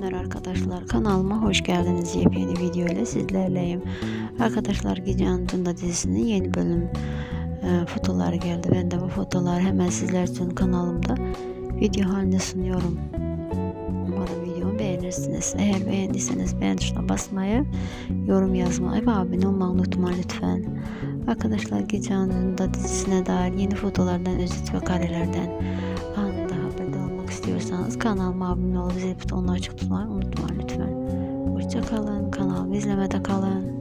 günler arkadaşlar. Kanalıma hoş geldiniz. Yepyeni video ile sizlerleyim. Arkadaşlar Gece Anıtında dizisinin yeni bölüm e, fotoları geldi. Ben de bu fotoları hemen sizler için kanalımda video halinde sunuyorum. Umarım videomu beğenirsiniz. Eğer beğendiyseniz beğen tuşuna basmayı, yorum yazmayı ve abone olmayı unutmayın lütfen. Arkadaşlar Gece Anıtında dizisine dair yeni fotolardan, özet ve karelerden istiyorsanız kanalıma abone olup zil butonunu açık tutmayı unutmayın lütfen. Hoşça kalın. Kanalımı izlemede kalın.